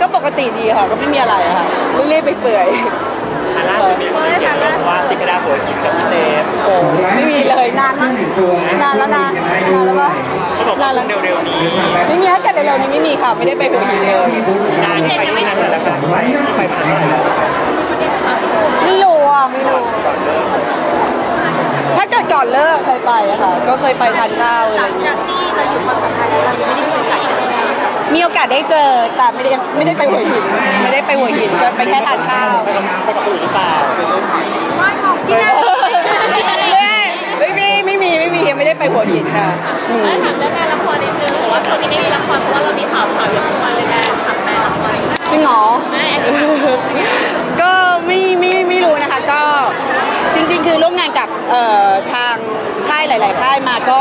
ก็ปกติดีค่ะ ก็ไม่มีอะไรค่ะเรื่อยๆไปเปื่อยอะล่าสุดมีคนเขียนลงว่าติกระดาหัวหินกับพี่เต้ๆโอ้ไม่มีเลยนานมากนานแล้วนะนานแล้วปะเขาบอกว่านานแล้วเร็วๆนี้ ไม่มีถ้าเกิดเร็วๆนี้ไม่มีค่ะไม่ได้ไปหัวหินเลยนานที่ไปที่นั่นแล้วค่ะไปไปมาเท่าไหร่แล้วไม่รู้อะไม่รู้ถ้าเกิดก่อนเลิกเคยไปอะค่ะ ก็เคยไปทานข้าวอะไรหลัองย่างจาเงี้ยกที่เราอยู่ความสัมพันธ์แล้วเรายังไม่ได้มี มีโอกาสได้เจอแต่ไม่ได้ไม่ได้ไปหัวหิน ไม่ได้ไปหัวหินก็ไปแค่ทานข้าวไปกับไปกับปู่หรือเปล่าว่าของที่นั่นไม่ไม่ไม่มีไม่มียังไม่ได้ไปหัวหินค่ะอืมถามเรื่องงานละครนิดนึงแต่ว่าช่วงนี้ไม่มีละครเพราะว่าเรามีข่าวข่าวเยอะมากเลยนะทำแม่ละคร จริงเหรอ ไม่อันนี้ ก็ไม่ไม่ไม่รู้นะคะ ก็จริง ๆ คือร่วมงาน กับทางค่ายหลาย ๆ ค่ายมาก็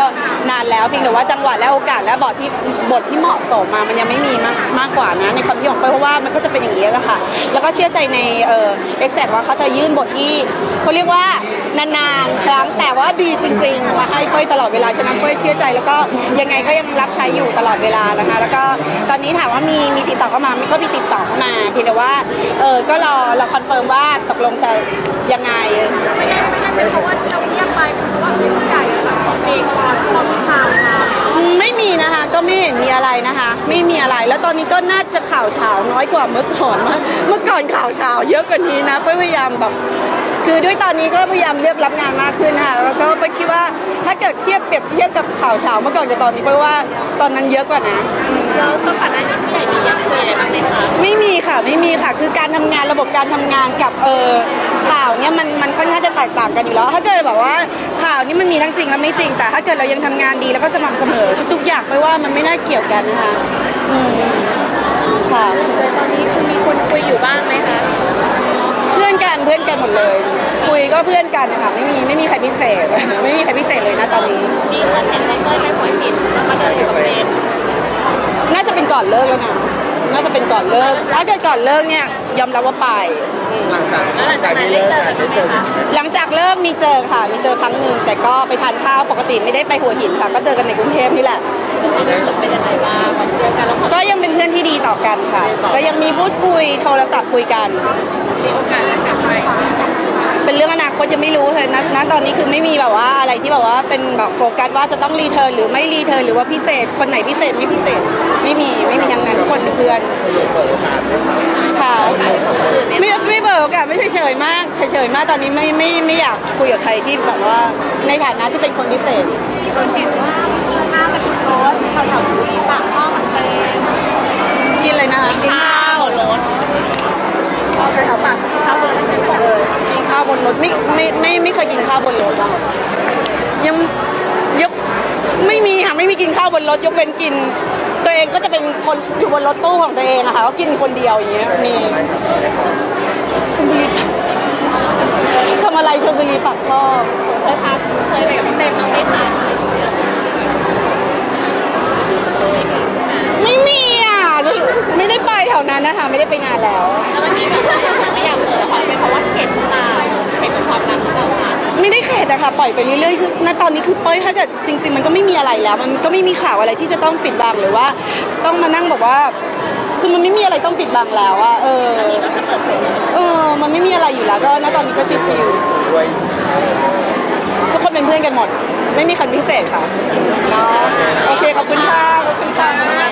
นานแล้วเพียงแต่ว่าจังหวะและโอกาสและบทที่บทที่เหมาะสมมามันยังไม่มีมากมากกว่านะในความคิดของเป้ยเพราะว่ามันก็จะเป็นอย่างนี้แหละค่ะแล้วก็เชื่อใจในเอ่อเอ็กแซว่าเขาจะยื่นบทที่เขาเรียกว่านานๆครั้งแต่ว่าดีจริงๆมาให้เป้ยตลอดเวลาฉะนั้นเป้ยเชื่อใจแล้วก็ยังไงก็ยังรับใช้อยู่ตลอดเวลานะคะ แล้วก็ตอนนี้ถามว่ามีมีติดต่อเข้ามาก็มีติดต่อเข้ามาเพียงแต่ว่าเออก็รอเราคอนเฟิร์มว่าตกลงจะยังไง นะไรนะคะ ไม่มีอะไรแล้วตอนนี้ก็น่าจะข่าวเช้าน้อยกว่าเมื่อก่อนมากเมื่อก่อนข่าวเช้าเยอะกว่านี้นะเป้ยพยายามแบบคือด้วยตอนนี้ก็พยายามเลือกรับงานมากขึ้นค่ะแล้วก็ไปคิดว่าถ้าเกิดเทียบเปรียบเทียบกับข่าวเช้าเมื่อก่อนกับตอนนี้เป้ยว่าตอนนั้นเยอะกว่านะอืมเราช่วงก่อนหน้านี้ ไม่มีค่ะไม่มีค่ะ คือการทำงานระบบการทำงานกับเออข่าวเนี่ยมันมันค่อนข้างจะแตกต่างกันอยู่แล้ว ถ้าเกิดแบบว่าข่าวนี่มันมีทั้งจริงและไม่จริง แต่ถ้าเกิดเรายังทำงานดีแล้วก็สม่ำเสมอ ทุก ๆ อย่างไม่ว่ามันไม่น่าเกี่ยวกันนะคะอืมค่ะตอนนี้คือมีคนคุยอยู่บ้างไหมคะเพื่อนกันเพื่อนกันหมดเลย คุยก็เพื่อนกันนะคะไม่มีไม่มีใครพิเศษ ไม่มีใครพิเศษเลยนะตอนนี้มีคนเห็นไมเคิลไปหวยผิดแล้วมาเดินอยู่กับเจนน่าจะเป็นก่อนเลิกแล้วนะ น่าจะเป็นก่อนเลิก ถ้าเกิดก่อนเลิกเนี่ยยอมรับว่าไปอืมแล้วหลังจากนั้นได้เจอกันไหมคะหลังจากเลิกมีเจอค่ะ มีเจอครั้งหนึ่งแต่ก็ไปทานข้าวปกติไม่ได้ไปหัวหินค่ะ ก็เจอกันในกรุงเทพนี่แหละความรู้สึกเป็นยังไงบ้างแบบเจอกันแล้วพอก็ยังเป็นเพื่อนที่ดีต่อกันค่ะ ก็ยังมีพูดคุยโทรศัพท์คุยกัน มีโอกาสจะกลับไปเป็นเรื่องอนาคตยังไม่รู้เลยนะนะตอนนี้คือไม่มีแบบว่าอะไรที่แบบว่าเป็นแบบโฟกัสว่าจะต้องรีเทิร์นหรือไม่รีเทิร์นหรือว่าพิเศษ คนไหนพิเศษไม่พิเศษ ไม่มีไม่มีทั้งนั้นทุกคน เป็นเพื่อนค่ะไม่ไม่เปิดโอกาสไม่เฉยๆมากเฉยๆมากตอนนี้ไม่ไม่ไม่อยากคุยกับใครที่แบบว่าในฐานะที่เป็นคนพิเศษมีคนเห็นว่าหน้ามันรถแถวๆชุรีปากข้อกับเจนกินเลยนะคะข้าวรถเอาแถวๆปากข้าวรถไม่เป็นแบบเลยกินข้าวบนรถไม่ไม่ไม่ไม่เคยกินข้าวบนรถอะยังยกไม่มีค่ะไม่มีกินข้าวบนรถยกเว้นกิน ตัวเองก็จะเป็นคนอยู่บนรถตู้ของตัวเองอะค่ะก็กินคนเดียวอย่างเงี้ยมีชลบุรีทำอะไรชลบุรีปากท่อเคยพาเคยไปกับพี่เต้มั้งไหมคะไม่มีอะไม่ได้ไปแถวนั้นนะคะไม่ได้ไปนานแล้ว แล้ววันนี้แบบ ไม่ได้เข็ดอะคะปล่อยไปเรื่อยๆคือณตอนนี้คือเป้ยถ้าเกิดจริง ๆ มันก็ไม่มีอะไรแล้ว มันก็ไม่มีข่าวอะไรที่จะต้องปิดบังหรือว่า ต้องมานั่งแบบว่า คือมันไม่มีอะไรต้องปิดบังแล้วอะเออเออ มันไม่มีอะไรอยู่แล้วก็ณตอนนี้ก็ชิวๆทุกคนเป็นเพื่อนกันหมด ไม่มีครพิเศษค่ะเนาะโอเคขอบคุณค่ะขอบคุณค่ะ